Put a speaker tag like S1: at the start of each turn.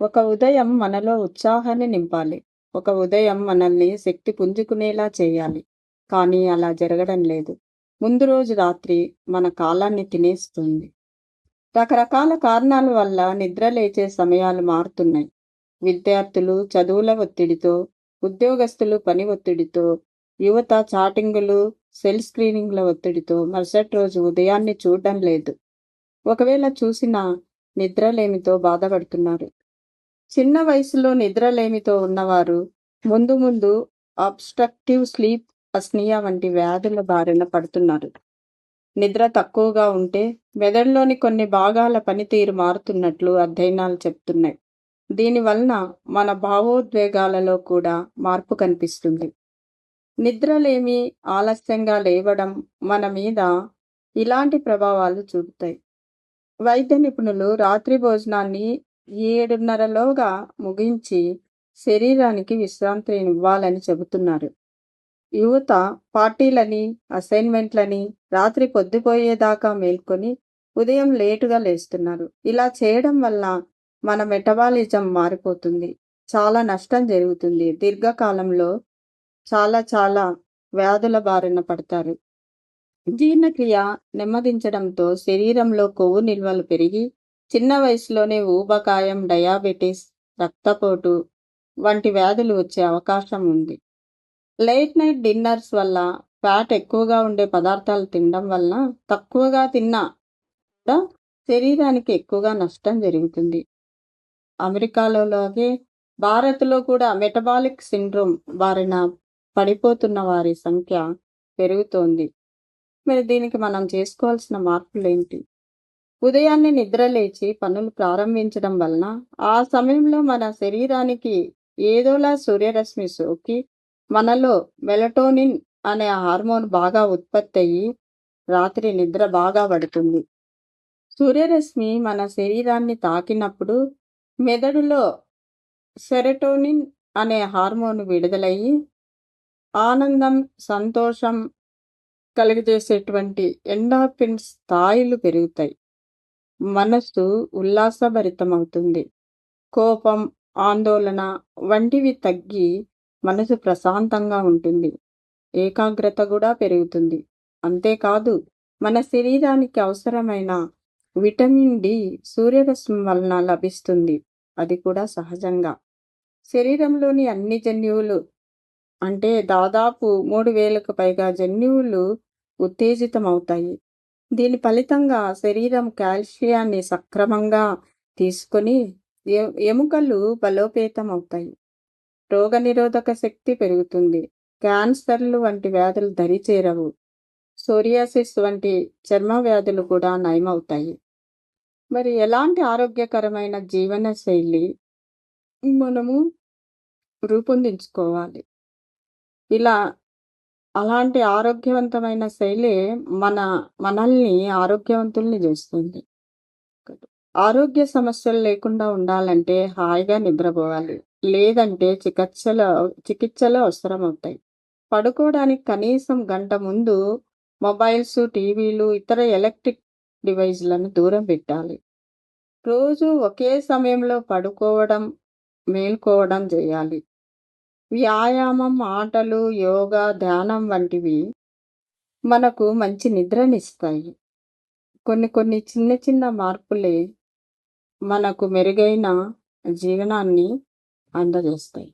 S1: ఒక ఉదయం మనలో ఉత్సాహాన్ని నింపాలి. ఒక ఉదయం మనల్ని శక్తి పుంజుకునేలా చేయాలి. కానీ అలా జరగడం లేదు. ముందు రోజు రాత్రి మన కాలాన్ని తినేస్తుంది. రకరకాల కారణాల వల్ల నిద్ర లేచే సమయాలు మారుతున్నాయి. విద్యార్థులు చదువుల ఒత్తిడితో, ఉద్యోగస్తులు పని ఒత్తిడితో, యువత చాటింగులు, సెల్ స్క్రీనింగ్ల ఒత్తిడితో మరుసటి రోజు ఉదయాన్ని చూడడం లేదు. ఒకవేళ చూసినా నిద్రలేమితో బాధపడుతున్నారు. చిన్న వయసులో నిద్రలేమితో ఉన్నవారు ముందు ముందు అబ్స్ట్రక్టివ్ స్లీప్ అస్నియా వంటి వ్యాధుల బారిన పడుతున్నారు. నిద్ర తక్కువగా ఉంటే మెదడులోని కొన్ని భాగాల పనితీరు మారుతున్నట్లు అధ్యయనాలు చెప్తున్నాయి. దీనివలన మన భావోద్వేగాలలో కూడా మార్పు కనిపిస్తుంది. నిద్రలేమి, ఆలస్యంగా లేవడం మన మీద ఇలాంటి ప్రభావాలు చూపుతాయి. వైద్య నిపుణులు రాత్రి భోజనాన్ని ఏడున్నరలోగా ముగించి శరీరానికి విశ్రాంతి ఇవ్వాలని చెబుతున్నారు. యువత పార్టీలని, అసైన్మెంట్లని రాత్రి పొద్దుపోయేదాకా మేల్కొని ఉదయం లేటుగా లేస్తున్నారు. ఇలా చేయడం వల్ల మన మెటబాలిజం మారిపోతుంది. చాలా నష్టం జరుగుతుంది. దీర్ఘకాలంలో చాలా చాలా వ్యాధుల బారిన పడతారు. జీర్ణక్రియ నెమ్మదించడంతో శరీరంలో కొవ్వు నిల్వలు పెరిగి చిన్న వయసులోనే ఊబకాయం, డయాబెటిస్, రక్తపోటు వంటి వ్యాధులు వచ్చే అవకాశం ఉంది. లేట్ నైట్ డిన్నర్స్ వల్ల ఫ్యాట్ ఎక్కువగా ఉండే పదార్థాలు తినడం వలన తక్కువగా తిన్నా శరీరానికి ఎక్కువగా నష్టం జరుగుతుంది. అమెరికాలోలాగే భారత్లో కూడా మెటబాలిక్ సిండ్రోమ్ బారిన పడిపోతున్న వారి సంఖ్య పెరుగుతోంది. మరి దీనికి మనం చేసుకోవాల్సిన మార్పులు ఏంటి ఉదయాన్నే నిద్ర లేచి పనులు ప్రారంభించడం వలన ఆ సమయంలో మన శరీరానికి ఏదోలా సూర్యరశ్మి సోకి మనలో మెలటోనిన్ అనే హార్మోన్ బాగా ఉత్పత్తి అయ్యి రాత్రి నిద్ర బాగా పడుతుంది. సూర్యరశ్మి మన శరీరాన్ని తాకినప్పుడు మెదడులో సెరటోనిన్ అనే హార్మోన్ విడుదలయ్యి ఆనందం, సంతోషం కలుగజేసేటువంటి ఎండార్ఫిన్ స్థాయిలు పెరుగుతాయి. మనస్సు ఉల్లాసభరితమవుతుంది. కోపం, ఆందోళన వంటివి తగ్గి మనసు ప్రశాంతంగా ఉంటుంది. ఏకాగ్రత కూడా పెరుగుతుంది. అంతేకాదు మన శరీరానికి అవసరమైన విటమిన్ డి సూర్యరశ్మి వలన లభిస్తుంది. అది కూడా సహజంగా. శరీరంలోని అన్ని జన్యువులు అంటే దాదాపు మూడు వేలకు పైగా జన్యువులు ఉత్తేజితమవుతాయి. దీని ఫలితంగా శరీరం కాల్షియాన్ని సక్రమంగా తీసుకొని ఎముకలు బలోపేతం అవుతాయి రోగనిరోధక శక్తి పెరుగుతుంది. క్యాన్సర్లు వంటి వ్యాధులు దరిచేరవు. సోరియాసిస్ వంటి చర్మ వ్యాధులు కూడా నయమవుతాయి. మరి ఎలాంటి ఆరోగ్యకరమైన జీవన శైలి మనము రూపొందించుకోవాలి? ఇలా అలాంటి ఆరోగ్యవంతమైన శైలి మన మనల్ని ఆరోగ్యవంతుల్ని చేస్తుంది. ఆరోగ్య సమస్యలు లేకుండా ఉండాలంటే హాయిగా నిద్రపోవాలి. లేదంటే చికిత్సలు చికిత్సలు అవసరమవుతాయి. పడుకోవడానికి కనీసం గంట ముందు మొబైల్స్, టీవీలు, ఇతర ఎలక్ట్రిక్ డివైజ్లను దూరం పెట్టాలి. రోజు ఒకే సమయంలో పడుకోవడం, మేల్కోవడం చేయాలి. వ్యాయామం, ఆటలు, యోగా, ధ్యానం వంటివి మనకు మంచి నిద్రనిస్తాయి. కొన్ని కొన్ని చిన్న చిన్న మార్పులే మనకు మెరుగైన జీవనాన్ని అందజేస్తాయి.